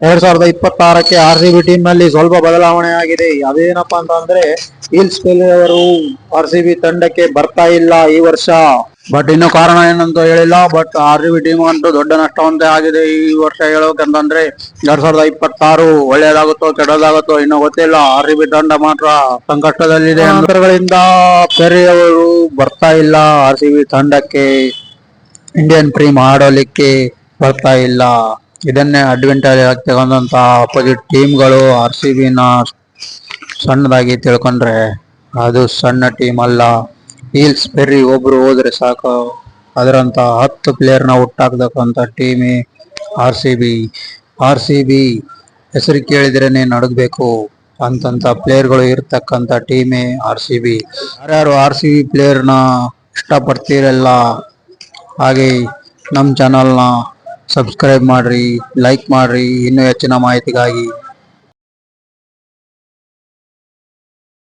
ಎರಡ್ ಸಾವಿರದ ಇಪ್ಪತ್ತಾರಕ್ಕೆ ಆರ್ ಸಿ ಬಿ ಟೀಮ್ನಲ್ಲಿ ಸ್ವಲ್ಪ ಬದಲಾವಣೆ ಆಗಿದೆ ಅದೇನಪ್ಪಾ ಅಂತ ಅಂದ್ರೆ ಹಿಲ್ಸ್ ಅವರು ಆರ್ ಸಿ ಬಿ ತಂಡಕ್ಕೆ ಬರ್ತಾ ಇಲ್ಲ ಈ ವರ್ಷ. ಬಟ್ ಇನ್ನು ಕಾರಣ ಏನಂತ ಹೇಳಿಲ್ಲ but R C B team ಅಂತೂ ದೊಡ್ಡ ನಷ್ಟವಂತೆ ಆಗಿದೆ ಈ ವರ್ಷ ಹೇಳೋಕಂತಂದ್ರೆ ಎರಡ್ ಸಾವಿರದ ಇಪ್ಪತ್ತಾರು ಒಳ್ಳೇದಾಗುತ್ತೋ ಕೆಡದಾಗುತ್ತೋ ಇನ್ನೂ ಗೊತ್ತಿಲ್ಲ. ಆರ್ ಸಿ ಬಿ ತಂಡ ಮಾತ್ರ ಸಂಕಷ್ಟದಲ್ಲಿದೆ ಅಂತರಗಳಿಂದ ಪೆರಿ ಅವರು ಬರ್ತಾ ಇಲ್ಲ ಆರ್ ಸಿ ಬಿ ತಂಡಕ್ಕೆ. ಇಂಡಿಯನ್ ಪ್ರೀಮ್ ಆಡೋಲಿಕ್ಕೆ ಬರ್ತಾ ಇಲ್ಲ. ಇದನ್ನೇ ಅಡ್ವಾಂಟೇಜ್ ಆಗಿ ತಗೊಂಡಂತ ಅಪೋಸಿಟ್ ಟೀಮ್ಗಳು ಆರ್ ಸಿ ಬಿನ ಸಣ್ಣದಾಗಿ ತಿಳ್ಕೊಂಡ್ರೆ ಅದು ಸಣ್ಣ ಟೀಮ್ ಅಲ್ಲ. ಹೀಲ್ಸ್ ಬೆರ್ರಿ ಒಬ್ರು ಹೋದ್ರೆ ಸಾಕು. ಅದರಂತ ಹತ್ತು ಪ್ಲೇಯರ್ನ ಹುಟ್ಟಾಕ್ತಕ್ಕಂಥ ಟೀಮೇ R C B R C B ಹೆಸರು ಕೇಳಿದ್ರೇನೆ ನಡಗಬೇಕು ಅಂತಂತ ಪ್ಲೇಯರ್ಗಳು ಇರ್ತಕ್ಕಂಥ ಟೀಮೇ ಆರ್ ಸಿ ಬಿ ಯಾರ್ಯಾರು ಆರ್ ಸಿ ಬಿ ಪ್ಲೇಯರ್ನ ಇಷ್ಟಪಡ್ತೀರಲ್ಲ, ಹಾಗೆ ನಮ್ಮ ಚಾನಲ್ನ ಸಬ್ಸ್ಕ್ರೈಬ್ ಮಾಡ್ರಿ ಲೈಕ್ ಮಾಡ್ರಿ ಇನ್ನೂ ಹೆಚ್ಚಿನ ಮಾಹಿತಿಗಾಗಿ.